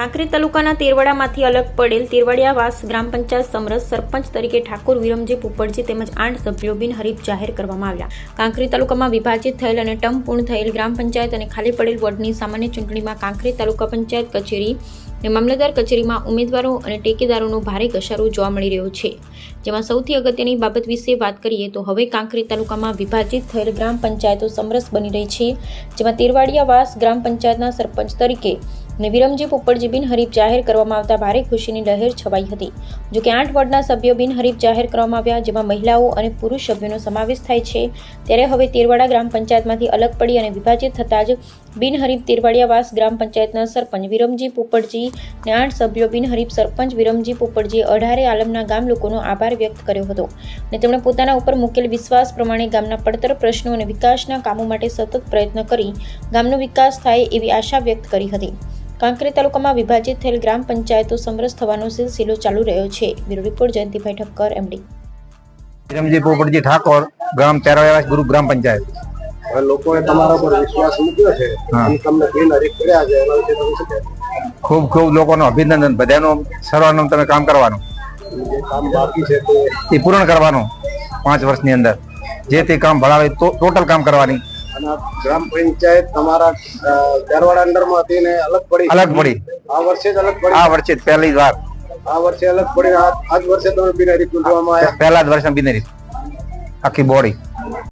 કાંકરેજ તાલુકાના તેરવાડામાંથી અલગ પડેલ તેરવાડિયાવાસ ગ્રામ પંચાયત સમરસ સરપંચ તરીકે ઠાકોર વિરમજી પુપડજી તેમજ આઠ સભ્યો બિનહરીફ જાહેર કરવામાં આવ્યા. કાંકરી તાલુકામાં વિભાજિત થયેલ અને ટર્મ પૂર્ણ થયેલ ગ્રામ પંચાયત અને ખાલી પડેલ વોર્ડની સામાન્ય ચૂંટણીમાં કાંકરી તાલુકા પંચાયત કચેરી અને મામલતદાર કચેરીમાં ઉમેદવારો અને ટેકેદારોનો ભારે ઘસારો જોવા મળી રહ્યો છે. જેમાં સૌથી અગત્યની બાબત વિશે વાત કરીએ તો હવે કાંકરી તાલુકામાં વિભાજિત થયેલ ગ્રામ પંચાયતો સમરસ બની રહી છે, જેમાં તેરવાડિયાવાસ ગ્રામ પંચાયતના સરપંચ તરીકે અને વિરમજી પોપટજી બિનહરીફ જાહેર કરવામાં આવતા ભારે ખુશીની લહેર છવાઈ હતી. જો કે આઠ વોર્ડના સભ્યો બિનહરીફ જાહેર કરવામાં આવ્યા, જેમાં મહિલાઓ અને પુરુષ સભ્યોનો સમાવેશ થાય છે. ત્યારે હવે તેરવાડા ગ્રામ પંચાયતમાંથી અલગ પડી અને વિભાજિત થતાં જ બિનહરીફ તેરવાડિયાવાસ ગ્રામ પંચાયતના સરપંચ વિરમજી પોપટજી ને આઠ સભ્યો બિનહરીફ સરપંચ વિરમજી પોપટજીએ અઢારે આલમના ગામ લોકોનો આભાર વ્યક્ત કર્યો હતો. અને તેમણે પોતાના ઉપર મૂકેલ વિશ્વાસ પ્રમાણે ગામના પડતર પ્રશ્નો અને વિકાસના કામો માટે સતત પ્રયત્ન કરી ગામનો વિકાસ થાય એવી આશા વ્યક્ત કરી હતી. કાંકરેજ તાલુકામાં વિભાજિત થયેલ ગ્રામ પંચાયતો સમરસ થવાનો સિલસિલો ચાલુ રહ્યો છે. Bureau report Jayantibhai Thakkar MD. Ramji Popatji Thakor ગ્રામ તેરાવાસ ગુરુ ગ્રામ પંચાયત. હવે લોકોએ તમારા પર વિશ્વાસ મૂક્યો છે. અને તમને બિન હરીફ કર્યા છે એના વિશે તમે શું ખૂબ ખૂબ લોકોનો અભિનંદન બધાનું સર્વાનું તમે કામ કરવાનું. જે કામ બાકી છે તે એ પૂર્ણ કરવાનું પાંચ વર્ષની અંદર. જે તે કામ ભણાવે તો ટોટલ કામ કરવાની. અને ગ્રામ પંચાયત તમારા અ, તેરવાડા અંડરમાં હતી ને અલગ પડી. અલગ પડી. આ વર્ષે જ અલગ પડી. આ વર્ષે પહેલી વાર. આ વર્ષે અલગ પડી આ આ જ વર્ષે તમે બિનારી ચૂંટવામાં આવ્યા. પહેલા જ વર્ષે બિનારી. આખી બોડી.